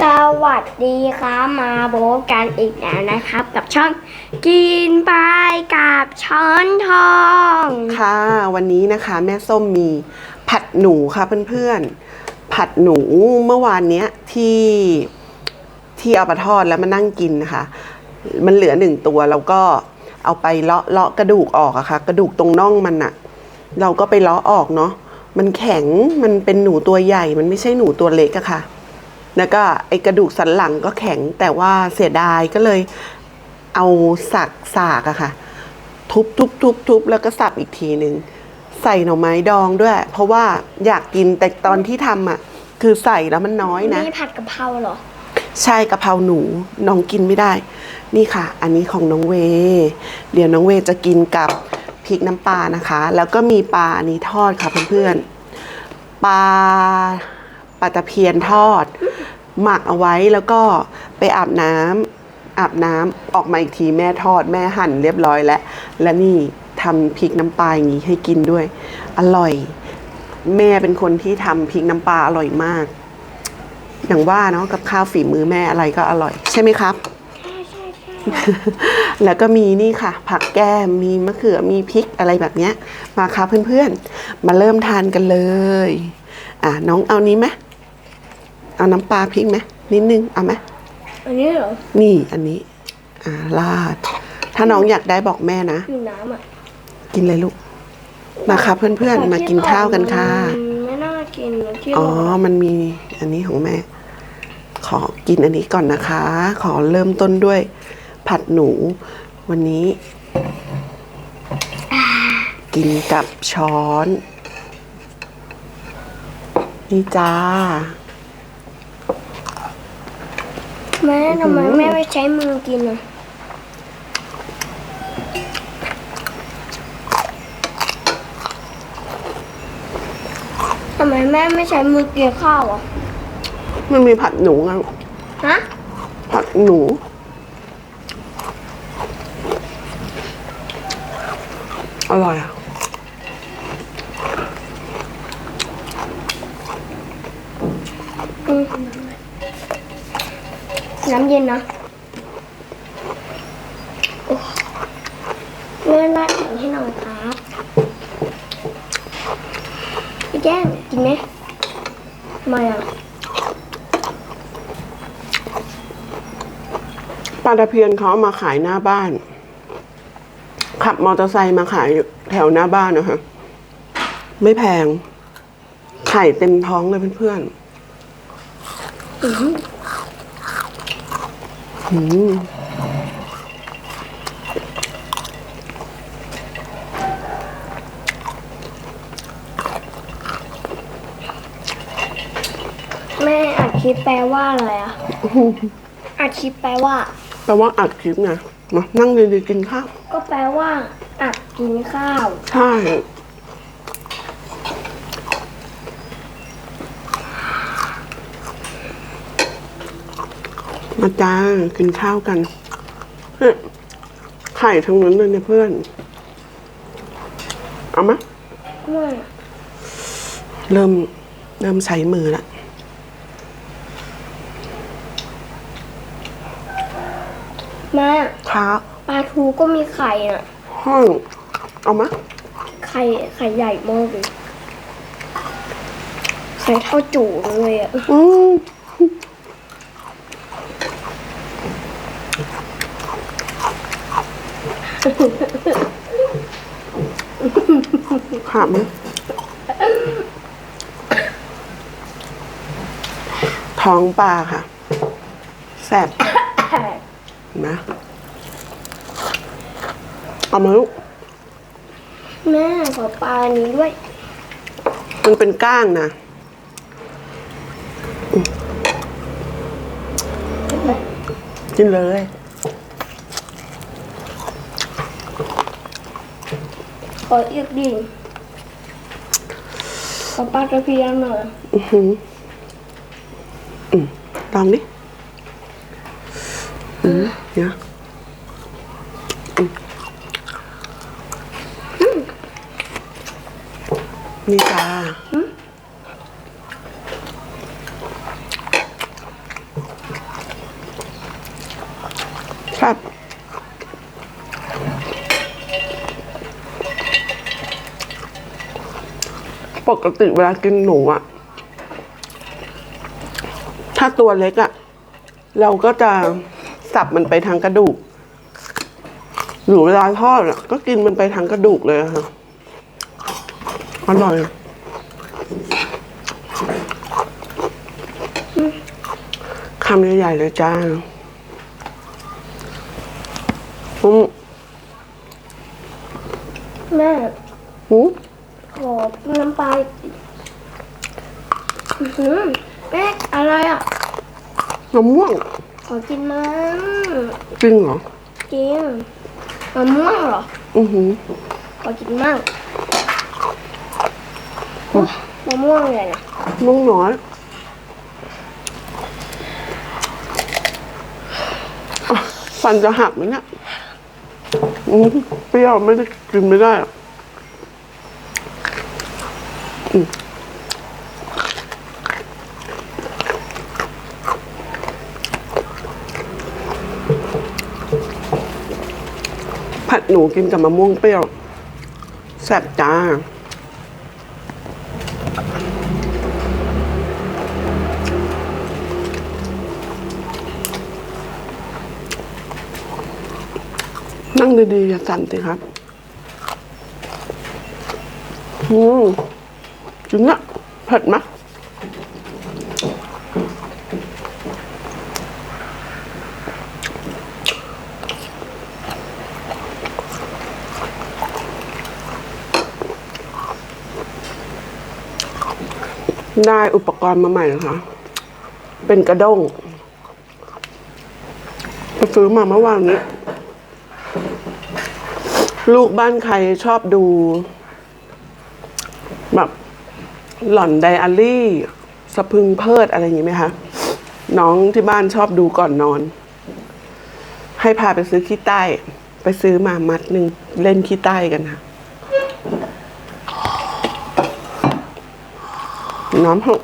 สวัสดีครับมาโบกันอีกแล้วนะครับ กับช่องกินไปกับช้อนทอง ค่ะ วันนี้นะคะแม่ส้มมีผัดหนูค่ะเพื่อนๆ ผัดหนูเมื่อวานเนี้ยที่ที่เอามาทอดแล้วมานั่งกินนะคะ มันเหลือหนึ่งตัวเราก็เอาไปเลาะเลาะกระดูกออกอะค่ะ กระดูกตรงน่องมันอะเราก็ไปเลาะออกเนาะมันแข็งมันเป็นหนูตัวใหญ่ มันไม่ใช่หนูตัวเล็กอะค่ะ แล้วก็ไอกระดูกสันหลังก็แข็งแต่ว่าเสียดายก็เลยเอาสักสากอะค่ะ ทุบทุบทุบทุบแล้วก็สับอีกทีหนึ่งใส่หน่อไม้ดองด้วย เพราะว่าอยากกินแต่ตอนที่ทำอะ คือใส่แล้วมันน้อยนะนี่ผัดกะเพราเหรอ ใช่กะเพราหนูน้องกินไม่ได้ นี่ค่ะ อันนี้ของน้องเว เดี๋ยวน้องเวจะกินกับพริกน้ำปลานะคะ แล้วก็มีปลาอันนี้ทอดค่ะเพื่อนๆปลาปลาตะเพียนทอด หมักเอาไว้แล้วก็ไปอาบน้ำอาบน้ำออกมาอีกทีแม่ทอดแม่หั่นเรียบร้อยแล้ว และนี่ทำพริกน้ำปลาอย่างนี้ให้กินด้วย อร่อย แม่เป็นคนที่ทำพริกน้ำปลาอร่อยมาก อย่างว่าเนาะกับข้าวฝีมือแม่อะไรก็อร่อย ใช่ไหมครับใช่ใช่ใช่แล้วก็มีนี่ค่ะ ผักแก้มมีมะเขือมีพริกอะไรแบบเนี้ย มาค่ะเพื่อนๆ มาเริ่มทานกันเลย อะน้องเอานี้ไหม เอาน้ำปลาพริกไหมนิดนึงเอาไหมอันนี้เหรอนี่อันนี้ อ่าราด ถ้าน้องอยากได้บอกแม่นะอยู่น้ำอะกินเลยลูก มาค่ะเพื่อนๆ มากินข้าวกันค่ะมันไม่น่ากินนะที่อ๋อบอกมันมีอันนี้ของแม่ ขอกินอันนี้ก่อนนะคะ ขอเริ่มต้นด้วย ผัดหนู วันนี้ กินกับช้อน นี่จ้า แม่ทำไมแม่ไม่ใช้มือกินอะทำไมแม่ไม่ใช้มือกินข้าวอะ มันมีผัดหนูไงฮะ ผัดหนู อร่อยอะ อืมน้ำเย็นนะโอ้แม่ราดถังให้หน่อยครับพี่ แจ้งกินไหมทำไมอะปลาตะเพียนเขาเอามาขายหน้าบ้าน ขับมอเตอร์ไซค์มาขายอยู่แถวหน้าบ้านนะคะไม่แพง ไข่เต็มท้องเลยเพื่อนอื้อหือๆหืม แม่อัดคลิปแปลว่าอะไรอะอัดคลิปแปลว่า แปลว่าอัดคลิปไงมานั่งดีๆกินข้าวก็แปลว่าอัดกินข้าว ใช่มาจ้ากินข้าวกันเนี่ยไข่ทั้งนั้นเลยเนี่ยเพื่อน เอาไหมไม่เริ่ม เริ่มใช้มือละ แม่ค้าปลาทูก็มีไข่น่ะห้องเอาไหมไข่ไข่ใหญ่มากเลยไข่เท่าจู่เลยอะอืมขาดไหมท้องปลาค่ะ แสบ นะเอามาลูกแม่ขอปลาอันนี้ด้วย มันเป็นก้างนะกินเลยขออีกดิขอปลาตะเพียนหน่อยอือหืออืมลองดิอืม เดี๋ยวอืมนี่จ้าครับปกติเวลากินหนูอะถ้าตัวเล็กอะเราก็จะ สับมันไปทางกระดูก หรือเวลาทอดอะก็กินมันไปทางกระดูกเลยอะค่ะอร่อยคำใหญ่ๆเลยจ้าอืมแม่หืมขอน้ำปลาอีกอื้อหือแม่อะไรอะมะม่วง ขอกินมั้งจริงเหรอจริงมะม่วงเหรอ อือหือขอกินมั่งโอ๊ยมะม่วงเลยนะม่วงน้อยอะฟันจะหักไหมเนี่ยอืมเปรี้ยวไม่ได้กินไม่ได้อะ ผัดหนูกินกับมะม่วงเปรี้ยวแซ่บจ้า นั่งดีๆอย่าสั่นสิครับ อืมจริงอะเผ็ดไหม ได้อุปกรณ์มาใหม่นะคะ เป็นกระด้งไปซื้อมาเมื่อวานนี้ ลูกบ้านใครชอบดู แบบหล่อนไดอารี่สะพึงเพิดอะไรอย่างนี้ไหมคะ น้องที่บ้านชอบดูก่อนนอน ให้พาไปซื้อขี้ใต้ ไปซื้อมามัดหนึ่งเล่นขี้ใต้กันค่ะ น้ำหก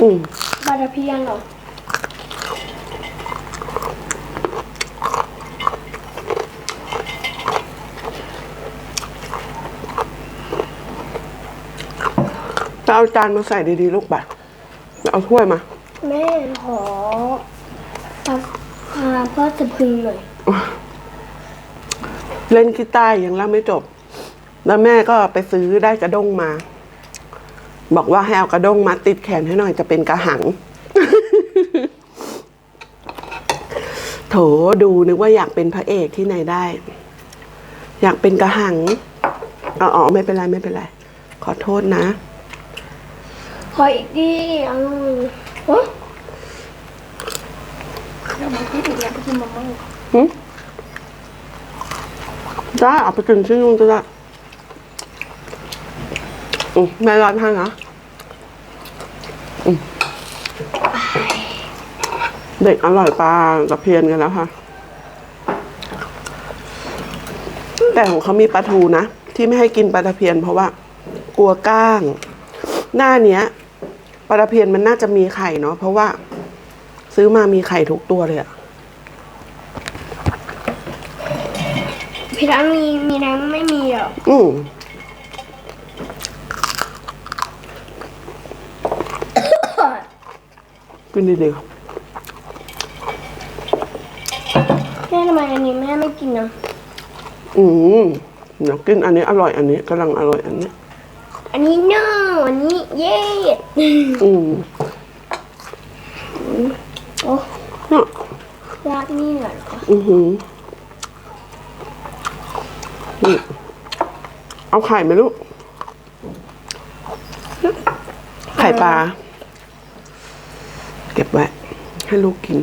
อืมปลาตะเพียนเหรอจะเอาจานมาใส่ดีๆ ลูกแบบ เอาถ้วยมา แม่ขอปลาปลาพ่อจะพึงหน่อยเล่นกีตาร์ยังเล่าไม่จบ แล้วแม่ก็ไปซื้อได้กระด้งมา บอกว่าให้เอากระด้งมาติดแขนให้หน่อยจะเป็นกระหัง โถดูนึกว่าอยากเป็นพระเอกที่ไหนได้ อยากเป็นกระหังอ๋ออ๋อไม่เป็นไรไม่เป็นไร ขอโทษนะ ขออีกดิเอาโอ๊ยเดี๋ยวมันคิดถึงอยากไปกินมะม่วงหืมได้เอาไปกินที่นู่นก็ได้อืมแม่ร้อนให้นะอืมเด็กอร่อยปลาตะเพียนกันแล้วค่ะ แต่ของเขามีปลาทูนะ ที่ไม่ให้กินปลาตะเพียนเพราะว่า กลัวก้าง หน้าเนี้ย ปลาตะเพียนมันน่าจะมีไข่เนาะเพราะว่า ซื้อมามีไข่ทุกตัวเลยอะพี่ร้านมีมีน้ำไม่มีหรออืมกินดีๆครับแม่ทำไมอันนี้แม่ไม่กินนะอืมเดี๋ยวกินอันนี้อร่อยอันนี้กำลังอร่อยอันนี้ อันนี้เน่าอันนี้เย่อืมโอ้เนาะราดนี่เหรอคะอือหือนี่เอาไข่ไหมลูก ไข่ปลา เก็บไว้ ให้ลูกกิน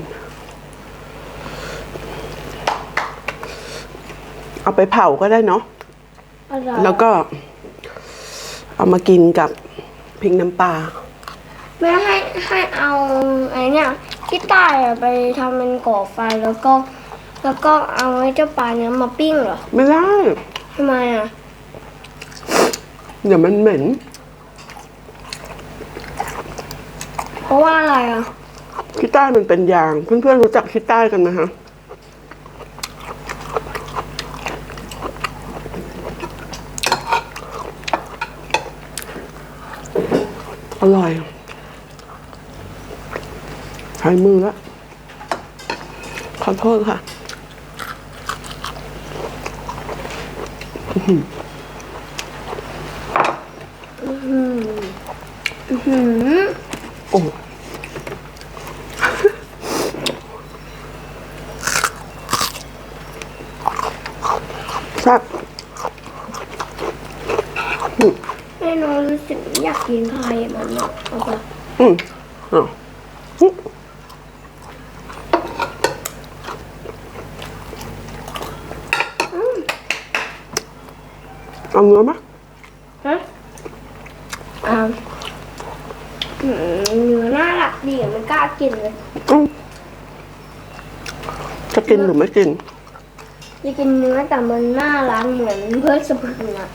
เอาไปเผาก็ได้เนาะอร่อยแล้วก็ เอามากินกับพริกน้ำปลาแม่ให้ให้เอาไอ้เนี่ยที่ใต้อะไปทำเป็นก่อไฟแล้วก็ แล้วก็เอาไอ้เจ้าปลาเนี้ยมาปิ้งเหรอไม่ได้ ทำไมอะเดี๋ยวมันเหม็น เพราะว่าอะไรอะขี้ใต้มันเป็นยาง เพื่อนๆรู้จักขี้ใต้กันไหมคะ อร่อย ใช้มือละ ขอโทษค่ะอืมโอ้แซ่บ แม่น้องรู้สึกอยากกินไข่มันอะเอาไป อืมอะอืม เอาเนื้อไหมฮะอ่าหืมเนื้อน่ารักดีอะมันกล้ากินเลยอืมจะกินหรือไม่กินจะกินเนื้อแต่มันน่ารักเหมือนเพื่อนสะพึงอะ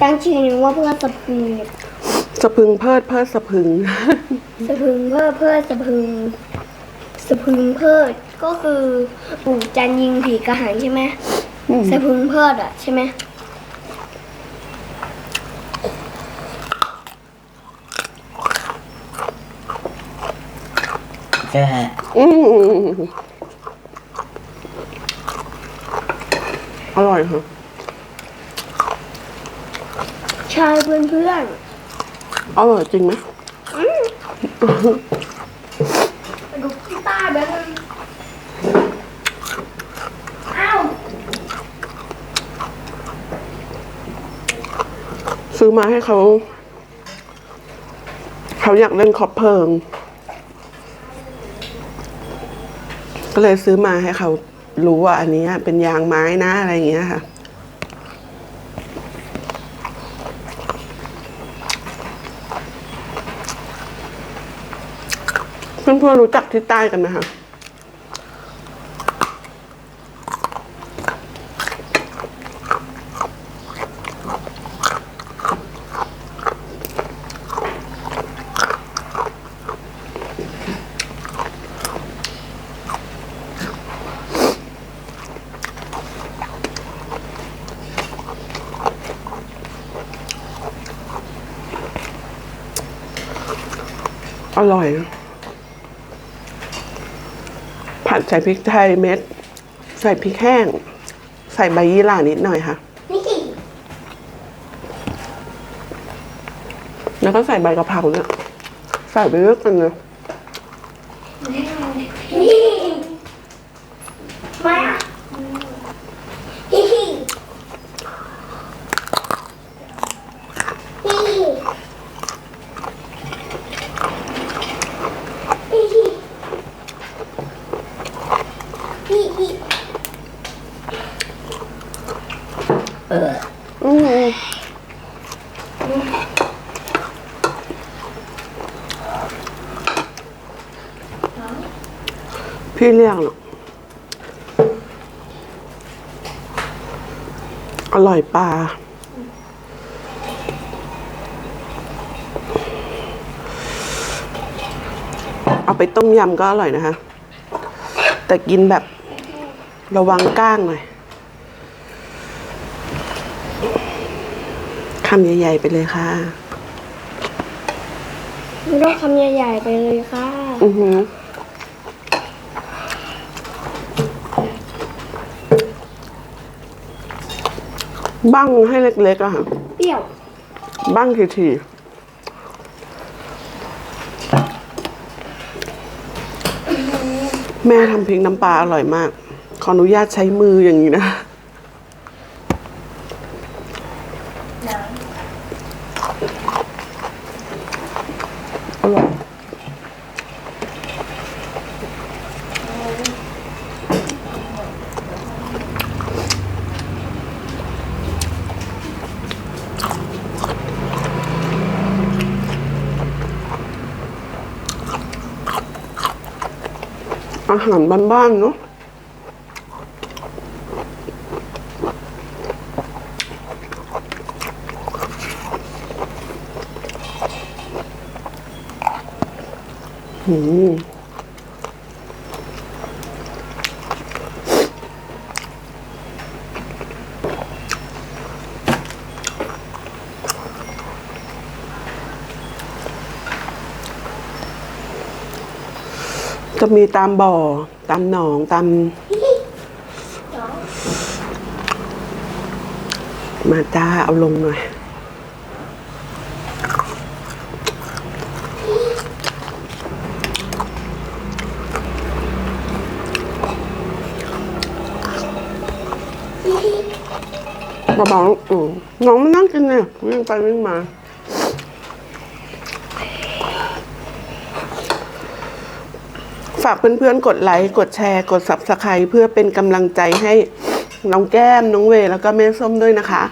ตั้งชื่อนี้ว่าเพื่อนสะพึงสะพึงเพิดเพิดสะพึง สะพึงเพื่อเพื่อสะพึง สะพึงเพิดก็คือปู่จันยิงผีกระหังใช่ไหมอืมสะพึงเพิดอะใช่ไหม แค่อืมอร่อยค่ะใช่เพื่อนเพื่อนอร่อยจริงไหมๆไปดูกีตาร์แบบนึงอ้าวซื้อมาให้เขา เขาอยากเล่นคอปเพลิง ก็เลยซื้อมาให้เขารู้ว่าอันนี้เป็นยางไม้นะอะไรอย่างเงี้ยค่ะ เพื่อนๆรู้จักที่ใต้กันไหมคะ ร่อย ผัดใส่พริกไทยเม็ด ใส่พริกแห้ง ใส่ใบยี่หร่านิดหน่อยค่ะนี่แล้วก็ใส่ใบกะเพราเนี่ย ใส่ไปเยอะกันเลยนี่มาฮิฮิฮิฮิฮิฮิฮิ เออ อืม พี่เรียกหรอกอร่อยปลาเอาไปต้มยำก็อร่อยนะคะ แต่กินแบบระวังก้างหน่อยคำใหญ่ ๆ ไปเลยค่ะไม่ต้องคำใหญ่ ๆ ไปเลยค่ะ อือหือ บ้างให้เล็กๆอะค่ะ เปรี้ยวบ้างทีๆแม่ทำพริกน้ำปลาอร่อยมาก ขออนุญาตใช้มืออย่างนี้นะ อาหารบ้านๆเนาะอืม จะมีตามบ่อ ตามหนองตาม มาจ้าเอาลงหน่อยเบาๆอืมน้องมันนั่งกินเนี่ยวิ่งไปวิ่งมาากเพื่อนๆ กดไลค์ กดแชร์ กด subscribe เพื่อเป็นกำลังใจให้น้องแก้ม น้องเวย์แล้วก็แม่ส้มด้วยนะคะ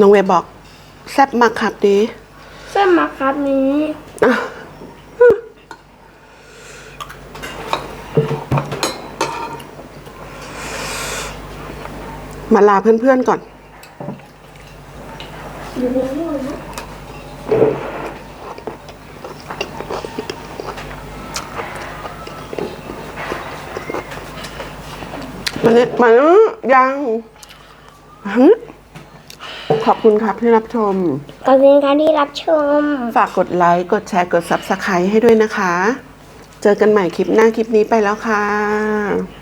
น้องเวย์บอก แซ่บมากครับดีเส้นมาครับนี้อะมาลาเพื่อนๆก่อนมัน นี้มายังหึขอบคุณครับที่รับชม ขอบคุณครับที่รับชม ฝากกดไลค์ กดแชร์ กด Subscribe ให้ด้วยนะคะ เจอกันใหม่คลิปหน้าคลิปนี้ไปแล้วค่ะ